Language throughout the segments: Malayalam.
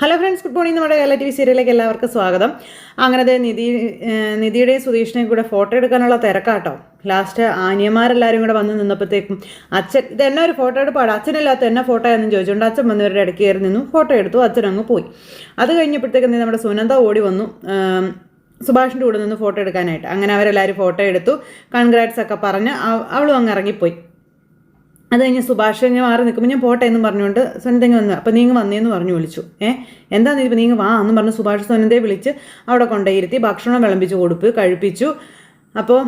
Hello friends good morning. നമ്മുടെ കേരള ടി വി സീരിയലിലേക്ക് എല്ലാവർക്കും സ്വാഗതം. അങ്ങനത്തെ നിധി നിധിയുടെയും സുധീഷിനെയും കൂടെ ഫോട്ടോ എടുക്കാനുള്ള തിരക്കാട്ടോ. ലാസ്റ്റ് ആനിയന്മാരെല്ലാവരും കൂടെ വന്ന് നിന്നപ്പോഴത്തേക്കും അച്ഛൻ ഇത് എന്നെ ഒരു ഫോട്ടോ എടുപ്പാട്? അച്ഛനില്ലാത്ത എന്നെ ഫോട്ടോ എന്ന് ചോദിച്ചുകൊണ്ട് അച്ഛൻ വന്നവരുടെ ഇടയ്ക്ക് കയറി നിന്നു. ഫോട്ടോ എടുത്തു അച്ഛൻ അങ്ങ് പോയി. അത് കഴിഞ്ഞപ്പോഴത്തേക്കും നമ്മുടെ സുനന്ദ ഓടി വന്നു. സുഭാഷിന്റെ കൂടെ നിന്ന് ഫോട്ടോ എടുക്കാനായിട്ട്. അങ്ങനെ അവരെല്ലാവരും ഫോട്ടോ എടുത്തു. കൺഗ്രാറ്റ്സ് ഒക്കെ പറഞ്ഞ് അവളും അങ്ങ് ഇറങ്ങിപ്പോയി. അത് കഴിഞ്ഞ് സുഭാഷ് ഞാൻ മാറി നിൽക്കുമ്പോൾ ഞാൻ പോട്ടെ എന്ന് പറഞ്ഞുകൊണ്ട് സ്വന്തങ്ങ് വന്നു അപ്പോൾ നീങ്ങ് വന്നേന്ന് പറഞ്ഞു വിളിച്ചു. ഏ? എന്താ നീ ഇപ്പോൾ നീങ്ങ് വാ എന്ന് പറഞ്ഞ് സുഭാഷ് സ്വനന്തയെ വിളിച്ച് അവിടെ കൊണ്ടുപോയിരുത്തി ഭക്ഷണം വിളമ്പിച്ച് കൊടുപ്പ് കഴിപ്പിച്ചു. അപ്പോൾ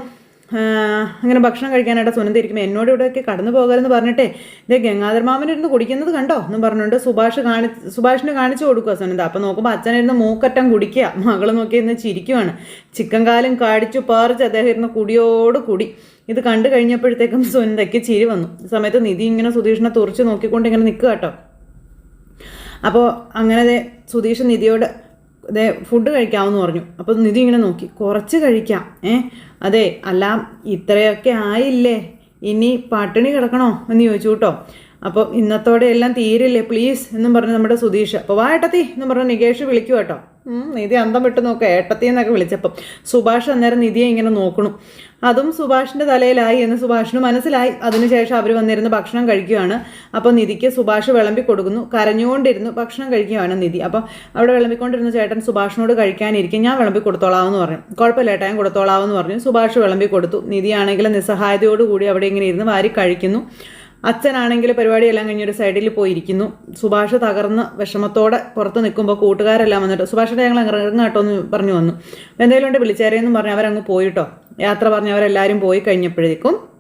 അങ്ങനെ ഭക്ഷണം കഴിക്കാനായിട്ട് സുനന്ദ ഇരിക്കുമ്പോൾ എന്നോട് ഇവിടെയൊക്കെ കടന്നു പോകരുതെന്ന് പറഞ്ഞിട്ടേ ഇതേ ഗംഗാധർ മാമൻ ഇരുന്ന് കുടിക്കുന്നത് കണ്ടോ എന്നും പറഞ്ഞുകൊണ്ട് സുഭാഷ് കാണി സുഭാഷിന് കാണിച്ചു കൊടുക്കുക സുനന്ദ. അപ്പോൾ നോക്കുമ്പോൾ അച്ഛനിരുന്ന് മൂക്കറ്റം കുടിക്കുക. മകൾ നോക്കി ഇന്ന് ചിരിക്കുവാണ്. ചിക്കൻ കാലും കാടിച്ചു പാറിച്ച് അദ്ദേഹം ഇരുന്ന് കുടിയോട് കുടി. ഇത് കണ്ടു കഴിഞ്ഞപ്പോഴത്തേക്കും സുനന്ദയ്ക്ക് ചിരി വന്നു. സമയത്ത് നിധി ഇങ്ങനെ സുധീഷിനെ തുറച്ച് നോക്കിക്കൊണ്ട് ഇങ്ങനെ നിൽക്കുക കേട്ടോ. അപ്പോൾ അങ്ങനെ സുധീഷ് നിധിയോട് ദേ ഫുഡ് കഴിക്കാമെന്ന് പറഞ്ഞു. അപ്പോൾ നിധി ഇങ്ങനെ നോക്കി. കുറച്ച് കഴിക്കാം. ഏ? അതെ അല്ല ഇത്രയൊക്കെ ആയില്ലേ? ഇനി പട്ടിണി കിടക്കണോ? എന്ന് ചോദിച്ചു കേട്ടോ. അപ്പോൾ ഇന്നത്തോടെ എല്ലാം തീരില്ലേ? പ്ലീസ് എന്നും പറഞ്ഞ് നമ്മുടെ സുധീഷ്. അപ്പോൾ വാ ഏട്ടത്തി എന്നും പറഞ്ഞ് നികേഷ് വിളിക്കും കേട്ടോ. നിധി അന്തം വിട്ട് നോക്കുക ഏട്ടത്തി എന്നൊക്കെ വിളിച്ചപ്പം സുഭാഷ് അന്നേരം നിധിയെ ഇങ്ങനെ നോക്കണം. അതും സുഭാഷിന്റെ തലയിലായി എന്ന് സുഭാഷിന് മനസ്സിലായി. അതിനുശേഷം അവർ വന്നിരുന്ന് ഭക്ഷണം കഴിക്കുകയാണ്. അപ്പോൾ നിധിക്ക് സുഭാഷ് വിളമ്പി കൊടുക്കുന്നു. കരഞ്ഞുകൊണ്ടിരുന്നു ഭക്ഷണം കഴിക്കുകയാണ് നിധി. അപ്പോൾ അവിടെ വിളമ്പിക്കൊണ്ടിരുന്ന ചേട്ടൻ സുഭാഷിനോട് കഴിക്കാനിരിക്കും. ഞാൻ വിളമ്പി കൊടുത്തോളാമെന്ന് പറഞ്ഞു. കുഴപ്പമില്ല ഏട്ടാ ഞാൻ കൊടുത്തോളാമെന്ന് പറഞ്ഞു. സുഭാഷ് വിളമ്പി കൊടുത്തു. നിധിയാണെങ്കിൽ നിസ്സഹായതയോടുകൂടി അവിടെ ഇങ്ങനെ ഇരുന്ന് വാരി കഴിക്കുന്നു. അച്ഛനാണെങ്കിൽ പരിപാടിയെല്ലാം കഴിഞ്ഞൊരു സൈഡിൽ പോയിരിക്കുന്നു. സുഭാഷ് തകർന്ന് വിഷമത്തോടെ പുറത്ത് നിൽക്കുമ്പോൾ കൂട്ടുകാരെല്ലാം വന്നിട്ട് സുഭാഷിന്റെ ഞങ്ങൾ ഇറങ്ങാട്ടോ എന്ന് പറഞ്ഞു വന്നു. എന്തെങ്കിലും ഉണ്ട് വിളിച്ചേരെയെന്നും പറഞ്ഞ് അവരങ്ങ് പോയിട്ടോ? യാത്ര പറഞ്ഞ് അവരെല്ലാവരും പോയി കഴിഞ്ഞപ്പോഴേക്കും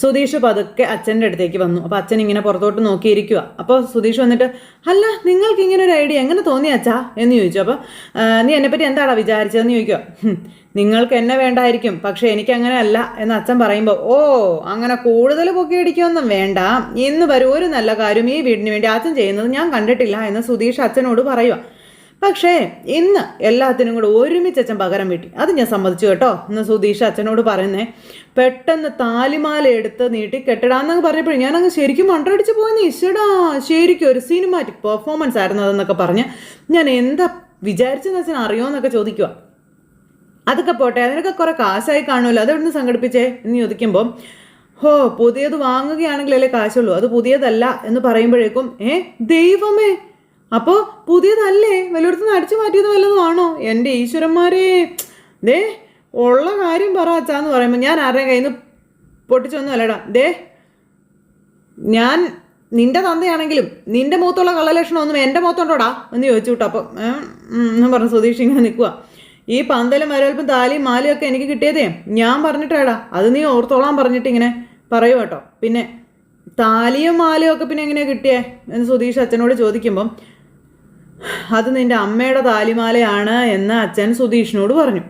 സുധീഷ് പതുക്കെ അച്ഛന്റെ അടുത്തേക്ക് വന്നു. അപ്പോൾ അച്ഛൻ ഇങ്ങനെ പുറത്തോട്ട് നോക്കിയിരിക്കുക അപ്പോൾ സുധീഷ് വന്നിട്ട് അല്ല നിങ്ങൾക്ക് ഇങ്ങനെ ഒരു ഐഡിയ എങ്ങനെ തോന്നി അച്ഛാ? എന്ന് ചോദിച്ചു. അപ്പോൾ "ആ, നീ എന്നെപ്പറ്റി എന്താടാ വിചാരിച്ചതെന്ന് ചോദിക്കുക "ഹും, നിങ്ങൾക്ക് എന്നെ വേണ്ടായിരിക്കും. പക്ഷേ എനിക്ക് അങ്ങനെ അല്ല. എന്ന് അച്ഛൻ പറയുമ്പോൾ ഓ അങ്ങനെ കൂടുതൽ പൊക്കിയടിക്കൊന്നും വേണ്ട. ഇന്ന് വരും ഒരു നല്ല കാര്യം ഈ വീടിന് വേണ്ടി അച്ഛൻ ചെയ്യുന്നത് ഞാൻ കണ്ടിട്ടില്ല എന്ന് സുധീഷ് അച്ഛനോട് പറയുക പക്ഷേ ഇന്ന് എല്ലാത്തിനും കൂടെ ഒരുമിച്ച് അച്ഛൻ പകരം വീട്ടി. അത് ഞാൻ സമ്മതിച്ചു കേട്ടോ. ഇന്ന് സുധീഷ് അച്ഛനോട് പറയുന്നേ പെട്ടെന്ന് താലിമാല എടുത്ത് നീട്ടി കെട്ടിടാന്നൊക്കെ പറഞ്ഞപ്പോഴും ഞാനങ്ങ് ശരിക്കും മണ്ടടിച്ച് പോയെന്ന്. ഇഷ്ടടാ ശരിക്കും ഒരു സിനിമാറ്റിക് പെർഫോമൻസ് ആയിരുന്നു അതെന്നൊക്കെ പറഞ്ഞ് ഞാൻ എന്താ വിചാരിച്ചെന്ന് അച്ഛൻ അറിയോന്നൊക്കെ ചോദിക്കുക അതൊക്കെ പോട്ടെ അതിനൊക്കെ കുറെ കാശായി കാണുമല്ലോ. അതെവിടുന്ന് സംഘടിപ്പിച്ചേ? എന്ന് ചോദിക്കുമ്പോൾ ഹോ പുതിയത് വാങ്ങുകയാണെങ്കിലല്ലേ കാശുള്ളൂ. അത് പുതിയതല്ല എന്ന് പറയുമ്പോഴേക്കും ഏ ദൈവമേ അപ്പോൾ പുതിയതല്ലേ? വല്ലയിടത്തുനിന്ന് അടിച്ചു മാറ്റിയത് വല്ലതും ആണോ? എന്റെ ഈശ്വരന്മാരെ. ദേ ഉള്ള കാര്യം പറ അച്ചാന്ന് പറയുമ്പോൾ ഞാൻ ആരുടെ കയ്യിൽ നിന്ന് പൊട്ടിച്ചൊന്നും അല്ലടാ. ദേ ഞാൻ നിന്റെ തന്തയാണെങ്കിലും നിന്റെ മുഖത്തുള്ള കള്ളലക്ഷണം ഒന്നും എന്റെ മുഖത്തുണ്ടോടാ? എന്ന് ചോദിച്ചു കേട്ടോ അപ്പം പറഞ്ഞു സുധീഷ് ഇങ്ങനെ നിൽക്കുക ഈ പന്തലും വരവൽപ്പും താലിയും മാലയും ഒക്കെ എനിക്ക് കിട്ടിയതേ. ഞാൻ പറഞ്ഞിട്ടേടാ. അത് നീ ഓർത്തോളാൻ പറഞ്ഞിട്ട് ഇങ്ങനെ പറയൂ കേട്ടോ. പിന്നെ താലിയും മാലയും ഒക്കെ പിന്നെ എങ്ങനെയാണ് കിട്ടിയേ? എന്ന് സുധീഷ് അച്ഛനോട് ചോദിക്കുമ്പം അത് നിന്റെ അമ്മയുടെ താലിമാലയാണ് എന്ന് അച്ഛൻ സുധീഷിനോട് പറഞ്ഞു.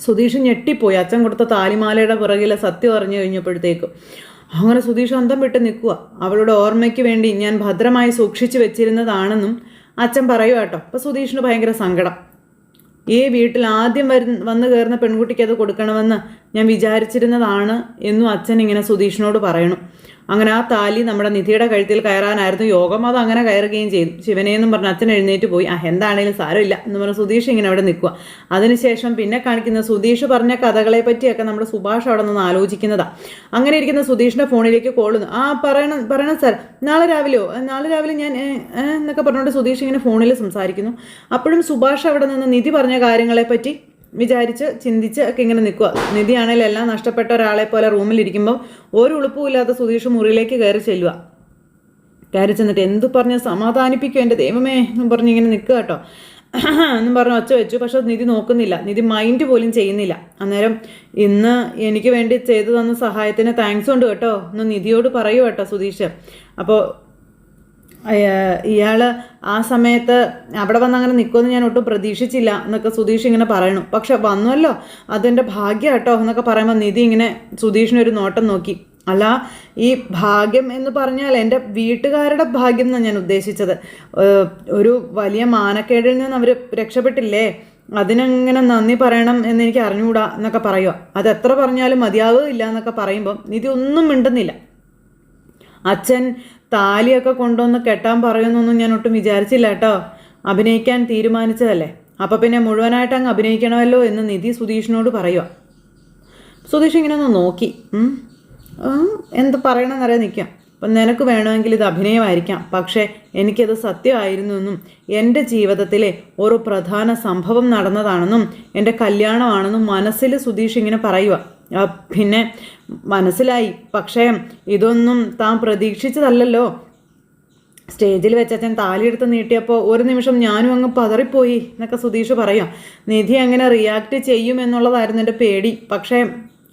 സുധീഷ് ഞെട്ടിപ്പോയി. അച്ഛൻ കൊടുത്ത താലിമാലയുടെ പുറകിലെ സത്യം അറിഞ്ഞു കഴിഞ്ഞപ്പോഴത്തേക്കും അങ്ങനെ സുധീഷ് അന്തം വിട്ട് നിൽക്കുക അവളുടെ ഓർമ്മയ്ക്ക് വേണ്ടി ഞാൻ ഭദ്രമായി സൂക്ഷിച്ചു വെച്ചിരുന്നതാണെന്നും അച്ഛൻ പറയുക കേട്ടോ. അപ്പോൾ സുധീഷിന് ഭയങ്കര സങ്കടം. ഈ വീട്ടിൽ ആദ്യം വരുന്ന വന്നു കയറുന്ന പെൺകുട്ടിക്ക് അത് കൊടുക്കണമെന്ന് ഞാൻ വിചാരിച്ചിരുന്നതാണ് എന്നും അച്ഛൻ ഇങ്ങനെ സുധീഷിനോട് പറയണു. അങ്ങനെ ആ താലി നമ്മുടെ നിധിയുടെ കഴുത്തിൽ കയറാനായിരുന്നു യോഗം. അത് അങ്ങനെ കയറുകയും ചെയ്തു. ശിവനെ എന്നും പറഞ്ഞ് അച്ഛൻ എഴുന്നേറ്റ് പോയി. ആ എന്താണേലും സാരമില്ല എന്ന് പറഞ്ഞ് സുധീഷ് ഇങ്ങനെ അവിടെ നിൽക്കുക അതിനുശേഷം പിന്നെ കാണിക്കുന്ന സുധീഷ് പറഞ്ഞ കഥകളെ പറ്റിയൊക്കെ നമ്മുടെ സുഭാഷ് അവിടെ നിന്ന് ആലോചിക്കുന്നതാണ് അങ്ങനെ ഇരിക്കുന്ന സുധീഷിന്റെ ഫോണിലേക്ക് കോളുന്നു ആ പറയണം പറയണം സാർ നാളെ രാവിലെയോ? നാളെ രാവിലെ ഞാൻ എന്നൊക്കെ പറഞ്ഞുകൊണ്ട് സുധീഷ് ഇങ്ങനെ ഫോണിൽ സംസാരിക്കുന്നു. അപ്പോഴും സുഭാഷ് അവിടെ നിന്ന് നിധി പറഞ്ഞ കാര്യങ്ങളെ പറ്റി വിചാരിച്ച് ചിന്തിച്ച് ഒക്കെ ഇങ്ങനെ നിൽക്കുക. നിധിയാണെങ്കിൽ എല്ലാം നഷ്ടപ്പെട്ട ഒരാളെ പോലെ റൂമിലിരിക്കുമ്പോൾ ഒരു ഉളുപ്പും ഇല്ലാത്ത സുധീഷ് മുറിയിലേക്ക് കയറി ചെല്ലുക. കയറി ചെന്നിട്ട് എന്ത് പറഞ്ഞ് സമാധാനിപ്പിക്കും എന്റെ ദൈവമേ എന്ന് പറഞ്ഞ് ഇങ്ങനെ നിൽക്കുക കേട്ടോ. എന്നും പറഞ്ഞ് ഒച്ച വെച്ചു. പക്ഷെ നിധി നോക്കുന്നില്ല. നിധി മൈൻഡ് പോലും ചെയ്യുന്നില്ല. അന്നേരം ഇന്ന് എനിക്ക് വേണ്ടി ചെയ്തു തന്ന സഹായത്തിന് താങ്ക്സ് ഉണ്ട് കേട്ടോ. ഒന്ന് നിധിയോട് പറയൂ കേട്ടോ സുധീഷ്. അപ്പോൾ ഇയാൾ ആ സമയത്ത് അവിടെ വന്ന് അങ്ങനെ നിൽക്കുമെന്ന് ഞാൻ ഒട്ടും പ്രതീക്ഷിച്ചില്ല എന്നൊക്കെ സുധീഷ് ഇങ്ങനെ പറയണു. പക്ഷെ വന്നുവല്ലോ അതെന്റെ ഭാഗ്യം കേട്ടോ എന്നൊക്കെ പറയുമ്പോൾ നിധി ഇങ്ങനെ സുധീഷിനൊരു നോട്ടം നോക്കി. അല്ല ഈ ഭാഗ്യം എന്ന് പറഞ്ഞാൽ എന്റെ വീട്ടുകാരുടെ ഭാഗ്യം എന്നാണ് ഞാൻ ഉദ്ദേശിച്ചത്. ഒരു വലിയ മാനക്കേടിൽ നിന്ന് അവർ രക്ഷപ്പെട്ടില്ലേ അതിനെങ്ങനെ നന്ദി പറയണം എന്ന് എനിക്ക് അറിഞ്ഞുകൂടാ എന്നൊക്കെ പറയുക അത് എത്ര പറഞ്ഞാലും മതിയാവുകയില്ല എന്നൊക്കെ പറയുമ്പോൾ നിധി ഒന്നും മിണ്ടുന്നില്ല. അച്ഛൻ താലിയൊക്കെ കൊണ്ടുവന്ന് കെട്ടാൻ പറയുന്നൊന്നും ഞാൻ ഒട്ടും വിചാരിച്ചില്ല കേട്ടോ. അഭിനയിക്കാൻ തീരുമാനിച്ചതല്ലേ. അപ്പം പിന്നെ മുഴുവനായിട്ട് അങ്ങ് അഭിനയിക്കണമല്ലോ എന്ന് നിധി സുധീഷിനോട് പറയുക സുധീഷ് ഇങ്ങനെ ഒന്ന് നോക്കി എന്ത് പറയണമെന്നറിയാൻ നിൽക്കാം അപ്പം നിനക്ക് വേണമെങ്കിൽ ഇത് അഭിനയമായിരിക്കാം. പക്ഷേ എനിക്കത് സത്യമായിരുന്നു എന്നും എന്റെ ജീവിതത്തിലെ ഒരു പ്രധാന സംഭവം നടന്നതാണെന്നും എന്റെ കല്യാണമാണെന്നും മനസ്സിൽ സുധീഷ് ഇങ്ങനെ പറയുക പിന്നെ മനസ്സിലായി. പക്ഷേ ഇതൊന്നും താൻ പ്രതീക്ഷിച്ചതല്ലല്ലോ. സ്റ്റേജിൽ വെച്ച് അച്ഛൻ താലിയെടുത്ത് നീട്ടിയപ്പോൾ ഒരു നിമിഷം ഞാനും അങ്ങ് പതറിപ്പോയി എന്നൊക്കെ സുധീഷ് പറയാം. നിധി അങ്ങനെ റിയാക്ട് ചെയ്യുമെന്നുള്ളതായിരുന്നു എന്റെ പേടി. പക്ഷേ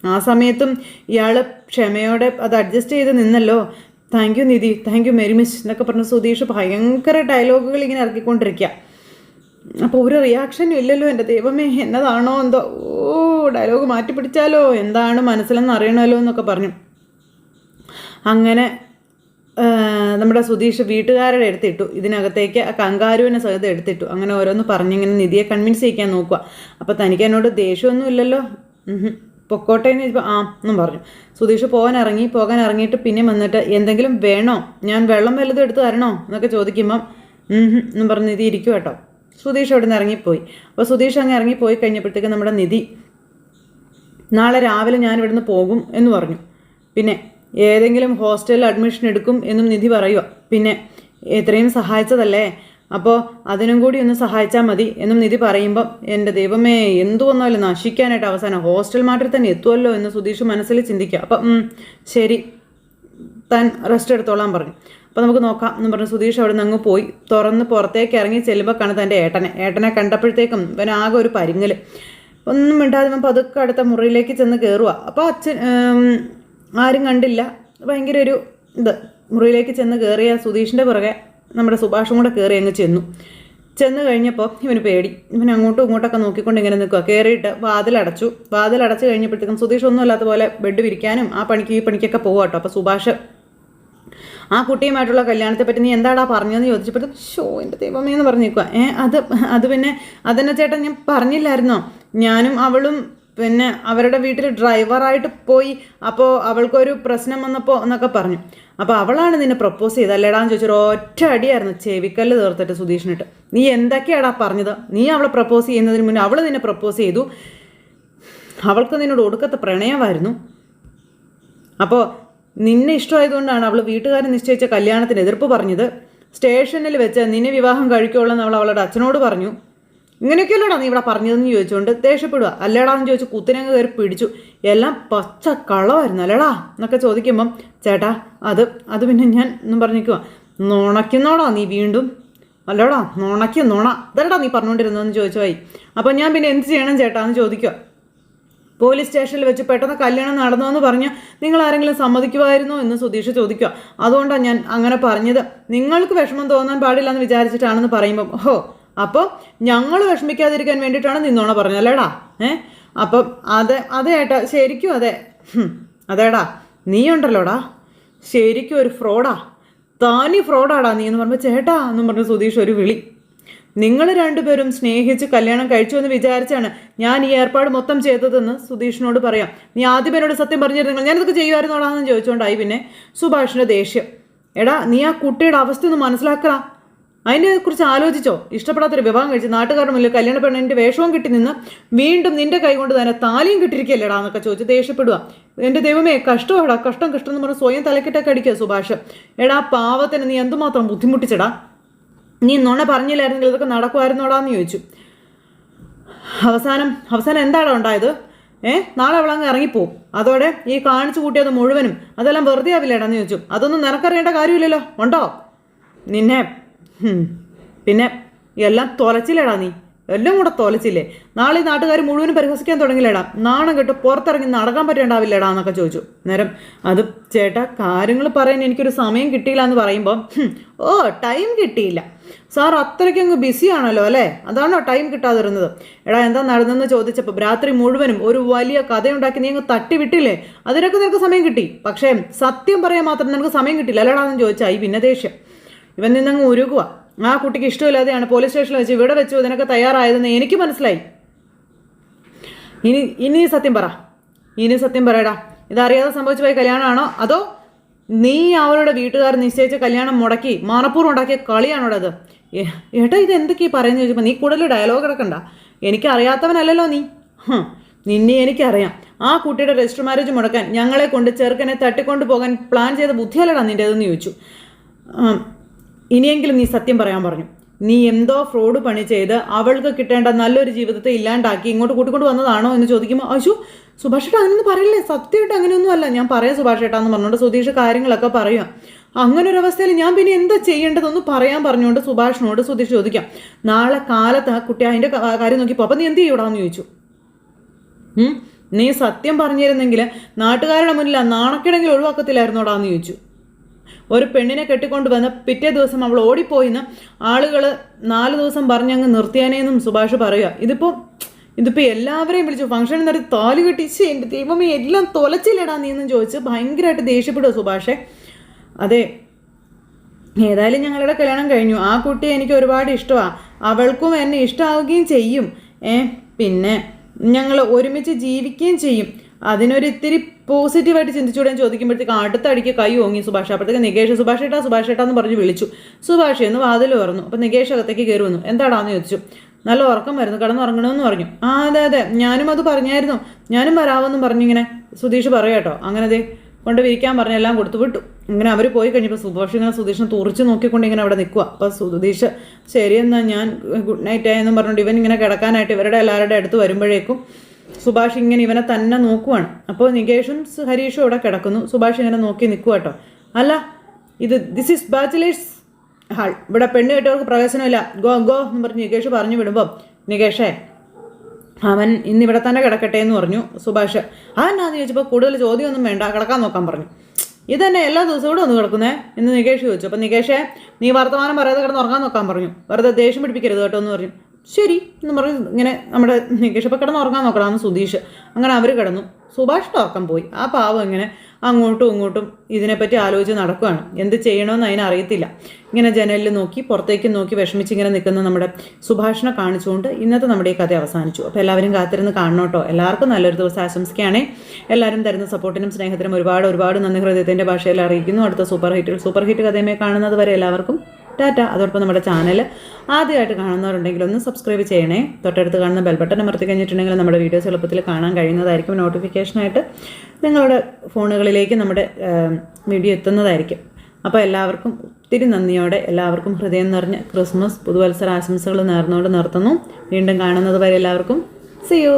ആ സമയത്തും ഇയാൾ ക്ഷമയോടെ അത് അഡ്ജസ്റ്റ് ചെയ്ത് നിന്നല്ലോ. Thank you Nidhi. Thank you very much എന്നൊക്കെ പറഞ്ഞ് സുധീഷ് ഭയങ്കര ഡയലോഗുകൾ ഇങ്ങനെ ഇറക്കിക്കൊണ്ടിരിക്കുക അപ്പോൾ ഒരു റിയാക്ഷനും ഇല്ലല്ലോ എന്റെ ദൈവമേ. എന്നതാണോ എന്തോ? ഓ ഡയലോഗ് മാറ്റി പിടിച്ചാലോ എന്താണ് മനസ്സിലെന്ന് അറിയണമല്ലോ എന്നൊക്കെ പറഞ്ഞു. അങ്ങനെ നമ്മുടെ സുധീഷ് വീട്ടുകാരുടെ എടുത്തിട്ടു ഇതിനകത്തേക്ക് കങ്കാരുവിനെ സഹിതം എടുത്തിട്ടു. അങ്ങനെ ഓരോന്ന് പറഞ്ഞിങ്ങനെ നിധിയെ കൺവിൻസ് ചെയ്യിക്കാൻ നോക്കുക അപ്പോൾ തനിക്ക് എന്നോട് ദേഷ്യമൊന്നും ഇല്ലല്ലോ. പൊക്കോട്ടെ എന്ന് ചോദിച്ചപ്പോൾ ആ എന്നും പറഞ്ഞു. സുധീഷ് പോകാൻ ഇറങ്ങി പോകാൻ ഇറങ്ങിയിട്ട് പിന്നെ വന്നിട്ട് എന്തെങ്കിലും വേണോ? ഞാൻ വെള്ളം വല്ലതും എടുത്ത് തരണോ? എന്നൊക്കെ ചോദിക്കുമ്പം എന്നും പറഞ്ഞ് നിധി ഇരിക്കും കേട്ടോ സുധീഷ് അവിടെ നിന്ന് ഇറങ്ങിപ്പോയി. അപ്പോൾ സുധീഷ് അങ്ങ് ഇറങ്ങിപ്പോയി കഴിഞ്ഞപ്പോഴത്തേക്ക് നമ്മുടെ നിധി നാളെ രാവിലെ ഞാൻ ഇവിടുന്ന് പോകും എന്ന് പറഞ്ഞു. പിന്നെ ഏതെങ്കിലും ഹോസ്റ്റലിൽ അഡ്മിഷൻ എടുക്കും എന്നും നിധി പറയുക പിന്നെ എത്രയും സഹായിച്ചതല്ലേ? അപ്പോൾ അതിനും കൂടി ഒന്ന് സഹായിച്ചാൽ മതി എന്നും നിധി പറയുമ്പം എന്റെ ദൈവമേ എന്തു വന്നാലും നശിക്കാനായിട്ട് അവസാനം ഹോസ്റ്റൽ മാറ്റിൽ തന്നെ എത്തുമല്ലോ എന്ന് സുധീഷ് മനസ്സിൽ ചിന്തിക്കുക. അപ്പം ശരി. താൻ റെസ്റ്റ് എടുത്തോളാൻ പറഞ്ഞു. അപ്പോൾ നമുക്ക് നോക്കാം എന്ന് പറഞ്ഞ് സുധീഷ് അവിടെ നിന്ന് അങ്ങ് പോയി. തുറന്ന് പുറത്തേക്ക് ഇറങ്ങി ചെല്ലുമ്പോൾ കാണുന്നത് എന്റെ ഏട്ടനെ. ഏട്ടനെ കണ്ടപ്പോഴത്തേക്കും ഇവൻ ആകെ ഒരു പരിങ്ങൽ ഒന്നും മിണ്ടാതെ ഇവൻ പതുക്കെ അടുത്ത മുറിയിലേക്ക് ചെന്ന് കയറുക അപ്പോൾ അച്ഛൻ ആരും കണ്ടില്ല. ഭയങ്കര ഒരു ഇത്. മുറിയിലേക്ക് ചെന്ന് കയറിയ സുധീഷിന്റെ പുറകെ നമ്മുടെ സുഭാഷും കൂടെ കയറി അങ്ങ് ചെന്നു. ചെന്ന് കഴിഞ്ഞപ്പോൾ ഇവന് പേടി. ഇവൻ അങ്ങോട്ടും ഇങ്ങോട്ടൊക്കെ നോക്കിക്കൊണ്ട് ഇങ്ങനെ നിൽക്കുക കയറിയിട്ട് വാതിലടച്ചു വാതിലടച്ചു കഴിഞ്ഞപ്പോഴത്തേക്കും സുധീഷ് ഒന്നും അല്ലാത്ത പോലെ ബെഡ് വിരിക്കാനും ആ പണിക്ക് ഈ പണിക്കൊക്കെ പോകാം കേട്ടോ അപ്പോൾ സുഭാഷ് ആ കുട്ടിയുമായിട്ടുള്ള കല്യാണത്തെ പറ്റി നീ എന്താടാ പറഞ്ഞതെന്ന് ചോദിച്ചപ്പോൾ ഷോ എന്റെ ദൈവമേ എന്ന് പറഞ്ഞു നിൽക്കുക ഏ അത് അത് പിന്നെ അതെന്നെ ചേട്ടൻ ഞാൻ പറഞ്ഞില്ലായിരുന്നോ? ഞാനും അവളും പിന്നെ അവരുടെ വീട്ടിൽ ഡ്രൈവറായിട്ട് പോയി അപ്പോൾ അവൾക്കൊരു പ്രശ്നം വന്നപ്പോൾ എന്നൊക്കെ പറഞ്ഞു. അപ്പോൾ അവളാണ് നിന്നെ പ്രപ്പോസ് ചെയ്തത് അല്ലേടാന്ന് ചോദിച്ചൊരു ഒറ്റ അടിയായിരുന്നു ചെവിക്കല്ല് തീർത്തിട്ട് സുധീഷിനിട്ട്. നീ എന്തൊക്കെയാടാ പറഞ്ഞത്? നീ അവളെ പ്രപ്പോസ് ചെയ്യുന്നതിന് മുന്നേ അവൾ നിന്നെ പ്രപ്പോസ് ചെയ്തു. അവൾക്ക് നിന്നോട് ഒടുക്കത്തെ പ്രണയമായിരുന്നു. അപ്പോൾ നിന്നെ ഇഷ്ടമായതുകൊണ്ടാണ് അവൾ വീട്ടുകാരൻ നിശ്ചയിച്ച കല്യാണത്തിന് എതിർപ്പ് പറഞ്ഞത്. സ്റ്റേഷനിൽ വെച്ച് നിന്നെ വിവാഹം കഴിക്കുള്ളൂ എന്ന് അവൾ അവളുടെ അച്ഛനോട് പറഞ്ഞു. ഇങ്ങനെയൊക്കെയല്ലോടാ നീ ഇവിടെ പറഞ്ഞതെന്ന് ചോദിച്ചുകൊണ്ട് ദേഷ്യപ്പെടുക അല്ലേടാന്ന് ചോദിച്ചു കുത്തിനങ്ങ് കയറി പിടിച്ചു. എല്ലാം പച്ച കളമായിരുന്നു അല്ലേടാ എന്നൊക്കെ ചോദിക്കുമ്പം ചേട്ടാ അത് അത് പിന്നെ ഞാൻ എന്നും പറഞ്ഞിരിക്കുക നുണയ്ക്കുന്നോടാ നീ വീണ്ടും. അല്ലേടാ നുണയ്ക്ക് നുണ. അതല്ലടാ നീ പറഞ്ഞുകൊണ്ടിരുന്നതെന്ന് ചോദിച്ചു പോയി അപ്പം ഞാൻ പിന്നെ എന്ത് ചെയ്യണം ചേട്ടാ എന്ന് ചോദിക്കുക പോലീസ് സ്റ്റേഷനിൽ വെച്ച് പെട്ടെന്ന് കല്യാണം നടന്നോ എന്ന് പറഞ്ഞ് നിങ്ങൾ ആരെങ്കിലും സമ്മതിക്കുമായിരുന്നോ എന്ന് സുധീഷ് ചോദിക്കുക. അതുകൊണ്ടാണ് ഞാൻ അങ്ങനെ പറഞ്ഞത്. നിങ്ങൾക്ക് വിഷമം തോന്നാൻ പാടില്ല എന്ന് വിചാരിച്ചിട്ടാണെന്ന് പറയുമ്പം ഓഹോ അപ്പോൾ ഞങ്ങൾ വിഷമിക്കാതിരിക്കാൻ വേണ്ടിയിട്ടാണ് നിന്നോണ പറഞ്ഞത് അല്ലേടാ? ഏ? അപ്പം അതെ അതെ ഏട്ടാ ശരിക്കും അതെ. അതേടാ നീ ഉണ്ടല്ലോടാ ശരിക്കും ഒരു ഫ്രോഡാ. താനി ഫ്രോഡാടാ നീ എന്ന് പറഞ്ഞപ്പോൾ ചേട്ടാ എന്ന് പറഞ്ഞ് സുധീഷ് ഒരു വിളി. നിങ്ങൾ രണ്ടുപേരും സ്നേഹിച്ച് കല്യാണം കഴിച്ചു എന്ന് വിചാരിച്ചാണ് ഞാൻ ഈ ഏർപ്പാട് മൊത്തം ചെയ്തതെന്ന് സുധീഷിനോട് പറയാം. നീ ആദ്യം എന്നോട് സത്യം പറഞ്ഞിരുന്നെങ്കിൽ ഞാനിതൊക്കെ ചെയ്യുമായിരുന്നോളാന്ന് ചോദിച്ചുകൊണ്ടായി പിന്നെ സുഭാഷിന്റെ ദേഷ്യം. എടാ നീ ആ കുട്ടിയുടെ അവസ്ഥ ഒന്ന് മനസ്സിലാക്കടാ. അതിനെ കുറിച്ച് ആലോചിച്ചോ. ഇഷ്ടപ്പെടാത്തൊരു വിവാഹം കഴിച്ച് നാട്ടുകാരുടെ മുന്നിൽ കല്യാണ പെണ്ണിന്റെ വേഷവും കിട്ടി നിന്ന് വീണ്ടും നിന്റെ കൈ കൊണ്ട് തന്നെ താലിയും കിട്ടിയിരിക്കല്ലേടാ എന്നൊക്കെ ചോദിച്ച് ദേഷ്യപ്പെടുക എന്റെ ദൈവമേ കഷ്ടമാടാ. കഷ്ടം കഷ്ടം എന്ന് പറഞ്ഞ് സ്വയം തലക്കെട്ടൊക്കെ അടിക്കുക സുഭാഷ്. എടാ പാവത്തിന് നീ എന്തുമാത്രം ബുദ്ധിമുട്ടിച്ചടാ? നീ നുണ പറഞ്ഞില്ലായിരുന്നെങ്കിൽ ഇതൊക്കെ നടക്കുമായിരുന്നോടാന്ന് ചോദിച്ചു. അവസാനം അവസാനം എന്താണോ ഉണ്ടായത്? ഏ നാളെ അവളങ്ങ് ഇറങ്ങിപ്പോവും അതോടെ ഈ കാണിച്ചു കൂട്ടിയത് മുഴുവനും അതെല്ലാം വെറുതെ ആവില്ലേടാന്ന് ചോദിച്ചു. അതൊന്നും നിനക്കറിയേണ്ട കാര്യമില്ലല്ലോ. ഉണ്ടോ? നിന്നെ പിന്നെ എല്ലാം തുലച്ചില്ലേടാ നീ. എല്ലാം കൂടെ തൊലച്ചില്ലേ? നാളെ നാട്ടുകാർ മുഴുവനും പരിഹസിക്കാൻ തുടങ്ങില്ലേടാ. നാണം കെട്ട് പുറത്തിറങ്ങി നടക്കാൻ പറ്റേണ്ടാവില്ലേടാ എന്നൊക്കെ ചോദിച്ചു. നേരം അത് ചേട്ടാ കാര്യങ്ങൾ പറയാൻ എനിക്കൊരു സമയം കിട്ടിയില്ല എന്ന് പറയുമ്പോൾ ഓ ടൈം കിട്ടിയില്ല. സാർ അത്രയ്ക്ക് അങ്ങ് ബിസി ആണല്ലോ അല്ലേ? അതാണോ ടൈം കിട്ടാതിരുന്നത്? എടാ എന്താ നടന്നെന്ന് ചോദിച്ചപ്പോൾ രാത്രി മുഴുവനും ഒരു വലിയ കഥയുണ്ടാക്കി നീ അങ്ങ് തട്ടി വിട്ടില്ലേ അതിനൊക്കെ നിനക്ക് സമയം കിട്ടി. പക്ഷേ സത്യം പറയാൻ മാത്രം നിനക്ക് സമയം കിട്ടില്ല. അല്ലേടാന്ന് ചോദിച്ചായി പിന്നെ ദേഷ്യം. ഇവൻ നിന്നങ്ങ് ഉരുകുക ആ കുട്ടിക്ക് ഇഷ്ടമില്ലാതെയാണ് പോലീസ് സ്റ്റേഷനിൽ വെച്ച് ഇവിടെ വെച്ചു ഇതിനൊക്കെ തയ്യാറായതെന്ന് എനിക്ക് മനസ്സിലായി. ഇനി ഇനി സത്യം പറ. ഇനി സത്യം പറയടാ. ഇതറിയാതെ സംഭവിച്ചു പോയ കല്യാണമാണോ? അതോ നീ അവരുടെ വീട്ടുകാർ നിശ്ചയിച്ച കല്യാണം മുടക്കി മനപ്പൂർവം ഉണ്ടാക്കിയ കളിയാണോടെ അത് ഏട്ടാ ഇത് എന്തൊക്കെയാ പറയുന്നത് ചോദിച്ചപ്പോൾ നീ കൂടുതൽ ഡയലോഗ് കിടക്കണ്ട. എനിക്ക് അറിയാത്തവനല്ലല്ലോ നീ നിന്നെ എനിക്കറിയാം. ആ കുട്ടിയുടെ രജിസ്റ്റർ മാരേജ് മുടക്കാൻ ഞങ്ങളെ കൊണ്ട് ചെറുക്കനെ തട്ടിക്കൊണ്ട് പോകാൻ പ്ലാൻ ചെയ്ത ബുദ്ധിയല്ലടാ നിന്റേതെന്ന് ചോദിച്ചു. ആം, ഇനിയെങ്കിലും നീ സത്യം പറയാൻ പറഞ്ഞു. നീ എന്തോ ഫ്രോഡ് പണി ചെയ്ത് അവൾക്ക് കിട്ടേണ്ട നല്ലൊരു ജീവിതത്തെ ഇല്ലാണ്ടാക്കി ഇങ്ങോട്ട് കൂട്ടിക്കൊണ്ട് വന്നതാണോ എന്ന് ചോദിക്കുമ്പോൾ അശു സുഭാഷേട്ട അങ്ങനെ അങ്ങനെയൊന്നും പറയില്ലേ? സത്യമായിട്ട് അങ്ങനെയൊന്നും അല്ല ഞാൻ പറയാം സുഭാഷ് ഏട്ടാ എന്ന് പറഞ്ഞുകൊണ്ട് സുധീഷ് കാര്യങ്ങളൊക്കെ പറയാം അങ്ങനെ ഒരു അവസ്ഥയിൽ ഞാൻ പിന്നെ എന്താ ചെയ്യേണ്ടതെന്ന് പറയാൻ പറഞ്ഞുകൊണ്ട് സുഭാഷിനോട് സുധീഷ് ചോദിക്കാം. നാളെ കാലത്ത് കുട്ടി അതിന്റെ കാര്യം നോക്കി അപ്പം നീ എന്ത് ചെയ്യൂടാന്ന് ചോദിച്ചു? നീ സത്യം പറഞ്ഞിരുന്നെങ്കിൽ നാട്ടുകാരുടെ മുന്നിൽ നാണക്കിടങ്ങി ഒഴിവാക്കത്തില്ലായിരുന്നോടാന്ന് ചോദിച്ചു. ഒരു പെണ്ണിനെ കെട്ടിക്കൊണ്ട് വന്ന് പിറ്റേ ദിവസം അവൾ ഓടിപ്പോയിന്ന് ആളുകൾ നാല് ദിവസം പറഞ്ഞങ്ങ് നിർത്തിയാനേന്നും സുഭാഷ് പറയുക. ഇതിപ്പോൾ ഇതിപ്പോൾ എല്ലാവരെയും വിളിച്ചു. ഫംഗ്ഷൻ നടത്തി താലി കെട്ടി. ശ്ശേ, എന്റെ ദൈവമേ എല്ലാം തൊലച്ചില്ലടാ നീ എന്നും ചോദിച്ച് ഭയങ്കരമായിട്ട് ദേഷ്യപ്പെടുക സുഭാഷേ. അതെ ഏതായാലും ഞങ്ങളുടെ കല്യാണം കഴിഞ്ഞു. ആ കുട്ടിയെ എനിക്ക് ഒരുപാട് ഇഷ്ടമാണ് അവൾക്കും എന്നെ ഇഷ്ടമാവുകയും ചെയ്യും. ഏ പിന്നെ ഞങ്ങൾ ഒരുമിച്ച് ജീവിക്കുകയും ചെയ്യും. അതിനൊരു ഇത്തിരി പോസിറ്റീവായിട്ട് ചിന്തിച്ചുകൂടെ ചോദിക്കുമ്പോഴത്തേക്ക് അടുത്ത അടിക്ക് കൈ ഓങ്ങി സുഭാഷ്. അപ്പോഴത്തേക്ക് നികേഷ് സുഭാഷ് ഏട്ടാ സുഭാഷ് ഏട്ടാ എന്ന് പറഞ്ഞ് വിളിച്ചു. സുഭാഷ് എന്ന് വാതിൽ തുറന്നു. അപ്പം നികേഷ് അകത്തേക്ക് കയറി വന്നു. എന്താടാന്ന് ചോദിച്ചു. നല്ല ഉറക്കം വരുന്നു. കിടന്നുറങ്ങണമെന്ന് പറഞ്ഞു. ആ അതെ അതെ. ഞാനും അത് പറഞ്ഞായിരുന്നു. ഞാനും വരാമെന്നും പറഞ്ഞിങ്ങനെ സുധീഷ് പറയാട്ടോ അങ്ങനെ ദേ കൊണ്ട് വിരിക്കാൻ പറഞ്ഞ എല്ലാം കൊടുത്തു വിട്ടു. ഇങ്ങനെ അവർ പോയി കഴിഞ്ഞപ്പോൾ സുഭാഷ് ഇങ്ങനെ സുധീഷിനെ തുറച്ച് നോക്കിക്കൊണ്ട് ഇങ്ങനെ അവിടെ നിൽക്കുക അപ്പോൾ സുധീഷ് ശരിയെന്നാ ഞാൻ ഗുഡ് നൈറ്റ് ആയെന്നും പറഞ്ഞുകൊണ്ട് ഇവൻ ഇങ്ങനെ കിടക്കാനായിട്ട് ഇവരുടെ എല്ലാവരുടെ അടുത്ത് വരുമ്പോഴേക്കും സുഭാഷ് ഇങ്ങനെ ഇവനെ തന്നെ നോക്കുവാണ്. അപ്പോൾ നികേഷും ഹരീഷും ഇവിടെ കിടക്കുന്നു. സുഭാഷ് ഇങ്ങനെ നോക്കി നിൽക്കുക കേട്ടോ. അല്ല ഇത് ദിസ് ഇസ് ബാച്ചിലേഴ്സ് ഹാൾ. ഇവിടെ പെണ്ണ് കേട്ടവർക്ക് പ്രവേശനമില്ല. ഗോ ഗോ എന്ന് പറഞ്ഞ് നികേഷ് പറഞ്ഞു വിടുമ്പോൾ നികേഷേ അവൻ ഇന്ന് ഇവിടെ തന്നെ കിടക്കട്ടെ എന്ന് പറഞ്ഞു സുഭാഷ്. അതെന്നാന്ന് ചോദിച്ചപ്പോൾ കൂടുതൽ ചോദ്യമൊന്നും വേണ്ട. കിടക്കാൻ നോക്കാൻ പറഞ്ഞു. ഇത് തന്നെ എല്ലാ ദിവസവും കൂടെ ഒന്ന് കിടക്കുന്നേ എന്ന് നികേഷ് ചോദിച്ചു. അപ്പം നികേഷേ നീ വർത്തമാനം പറയാതെ കിടന്ന് ഉറങ്ങാൻ നോക്കാൻ പറഞ്ഞു. വെറുതെ ദേഷ്യം പിടിപ്പിക്കരുത് കേട്ടോ എന്ന് പറഞ്ഞു. ശരി എന്ന് പറഞ്ഞ് ഇങ്ങനെ നമ്മുടെ നികേഷ് ഇപ്പം കിടന്ന് ഉറങ്ങാൻ നോക്കണമെന്ന് സുധീഷ്. അങ്ങനെ അവർ കിടന്നു. സുഭാഷ് ഉറക്കം പോയി. ആ പാവം ഇങ്ങനെ അങ്ങോട്ടും ഇങ്ങോട്ടും ഇതിനെപ്പറ്റി ആലോചിച്ച് നടക്കുകയാണ് എന്ത് ചെയ്യണമെന്ന് അതിനറിയത്തില്ല ഇങ്ങനെ ജനലിൽ നോക്കി പുറത്തേക്ക് നോക്കി വിഷമിച്ച് ഇങ്ങനെ നിൽക്കുന്ന നമ്മുടെ സുഭാഷിനെ കാണിച്ചുകൊണ്ട് ഇന്നത്തെ നമ്മുടെ ഈ കഥ അവസാനിച്ചു. അപ്പോൾ എല്ലാവരും കാത്തിരുന്ന് കാണണോട്ടോ എല്ലാവർക്കും നല്ലൊരു ദിവസം ആശംസിക്കുകയാണേ. എല്ലാവരും തരുന്ന സപ്പോർട്ടിനും സ്നേഹത്തിനും ഒരുപാട് ഒരുപാട് നന്ദി. ഹൃദയത്തിന്റെ ഭാഷയിൽ അറിയിക്കുന്നു. അടുത്ത സൂപ്പർ ഹിറ്റിൽ സൂപ്പർ ഹിറ്റ് കഥയുമായി കാണുന്നത് വരെ എല്ലാവർക്കും ടാറ്റ. അതോടൊപ്പം നമ്മുടെ ചാനൽ ആദ്യമായിട്ട് കാണുന്നവരുണ്ടെങ്കിൽ ഒന്ന് സബ്സ്ക്രൈബ് ചെയ്യണേ. തൊട്ടടുത്ത് കാണുന്ന ബെൽ ബട്ടൺ അമർത്തി കഴിഞ്ഞിട്ടുണ്ടെങ്കിൽ നമ്മുടെ വീഡിയോസ് എളുപ്പത്തിൽ കാണാൻ കഴിയുന്നതായിരിക്കും. നോട്ടിഫിക്കേഷനായിട്ട് നിങ്ങളുടെ ഫോണുകളിലേക്ക് നമ്മുടെ വീഡിയോ എത്തുന്നതായിരിക്കും. അപ്പോൾ എല്ലാവർക്കും ഒത്തിരി നന്ദിയോടെ എല്ലാവർക്കും ഹൃദയം നിറഞ്ഞ ക്രിസ്മസ് പുതുവത്സര ആശംസകൾ നേർന്നുകൊണ്ട് നിർത്തുന്നു. വീണ്ടും കാണുന്നത് വരെ എല്ലാവർക്കും സി യു